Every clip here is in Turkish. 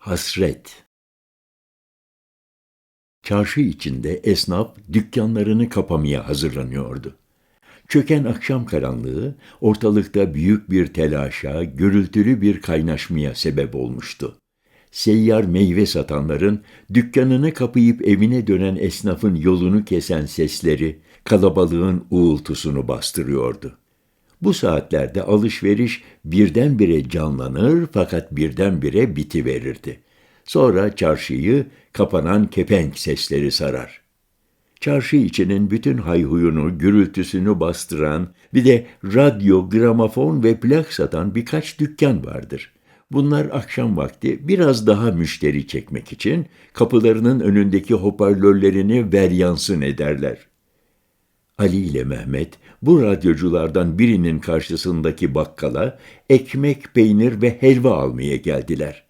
Hasret Çarşı içinde esnaf dükkanlarını kapamaya hazırlanıyordu. Çöken akşam karanlığı ortalıkta büyük bir telaşa, gürültülü bir kaynaşmaya sebep olmuştu. Seyyar meyve satanların dükkanını kapayıp evine dönen esnafın yolunu kesen sesleri kalabalığın uğultusunu bastırıyordu. Bu saatlerde alışveriş birdenbire canlanır fakat birdenbire bitiverirdi. Sonra çarşıyı kapanan kepenk sesleri sarar. Çarşı içinin bütün hayhuyunu, gürültüsünü bastıran, bir de radyo, gramofon ve plak satan birkaç dükkan vardır. Bunlar akşam vakti biraz daha müşteri çekmek için kapılarının önündeki hoparlörlerini veryansın ederler. Ali ile Mehmet bu radyoculardan birinin karşısındaki bakkala ekmek, peynir ve helva almaya geldiler.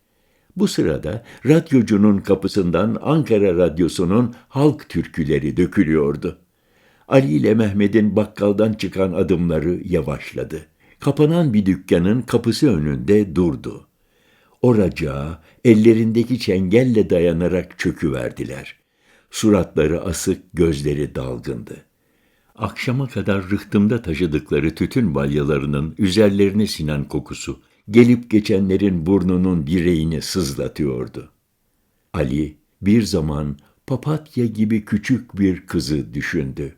Bu sırada radyocunun kapısından Ankara Radyosu'nun halk türküleri dökülüyordu. Ali ile Mehmet'in bakkaldan çıkan adımları yavaşladı. Kapanan bir dükkanın kapısı önünde durdu. Oracağa ellerindeki çengelle dayanarak çöküverdiler. Suratları asık, gözleri dalgındı. Akşama kadar rıhtımda taşıdıkları tütün balyalarının üzerlerine sinen kokusu, gelip geçenlerin burnunun direğini sızlatıyordu. Ali bir zaman papatya gibi küçük bir kızı düşündü.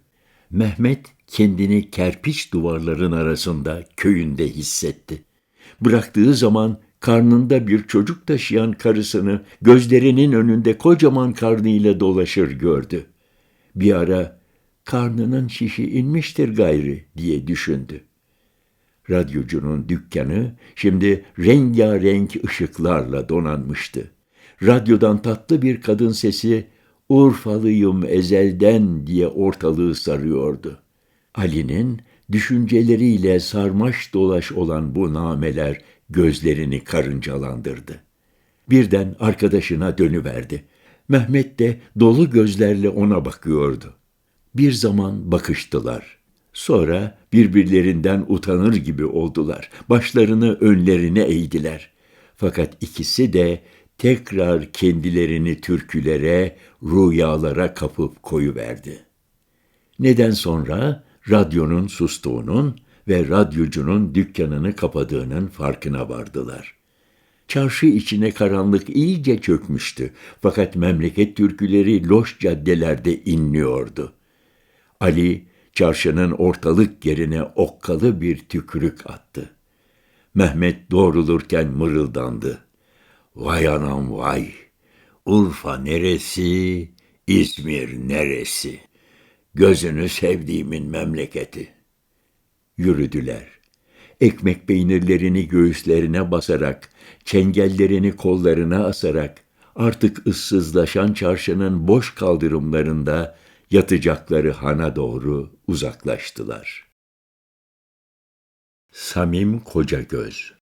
Mehmet kendini kerpiç duvarların arasında köyünde hissetti. Bıraktığı zaman karnında bir çocuk taşıyan karısını gözlerinin önünde kocaman karnıyla dolaşır gördü. Bir ara karnının şişi inmiştir gayri diye düşündü. Radyocunun dükkanı şimdi rengarenk ışıklarla donanmıştı. Radyodan tatlı bir kadın sesi Urfalıyım ezelden diye ortalığı sarıyordu. Ali'nin düşünceleriyle sarmaş dolaş olan bu nameler gözlerini karıncalandırdı. Birden arkadaşına dönüverdi. Mehmet de dolu gözlerle ona bakıyordu. Bir zaman bakıştılar. Sonra birbirlerinden utanır gibi oldular. Başlarını önlerine eğdiler. Fakat ikisi de tekrar kendilerini türkülere, rüyalara kapıp koyuverdi. Neden sonra radyonun sustuğunun ve radyocunun dükkanını kapadığının farkına vardılar. Çarşı içine karanlık iyice çökmüştü fakat memleket türküleri loş caddelerde inliyordu. Ali, çarşının ortalık yerine okkalı bir tükürük attı. Mehmet doğrulurken mırıldandı. Vay anam vay, Urfa neresi, İzmir neresi? Gözünü sevdiğimin memleketi. Yürüdüler. Ekmek peynirlerini göğüslerine basarak, çengellerini kollarına asarak, artık ıssızlaşan çarşının boş kaldırımlarında yatacakları hana doğru uzaklaştılar. Samim Kocagöz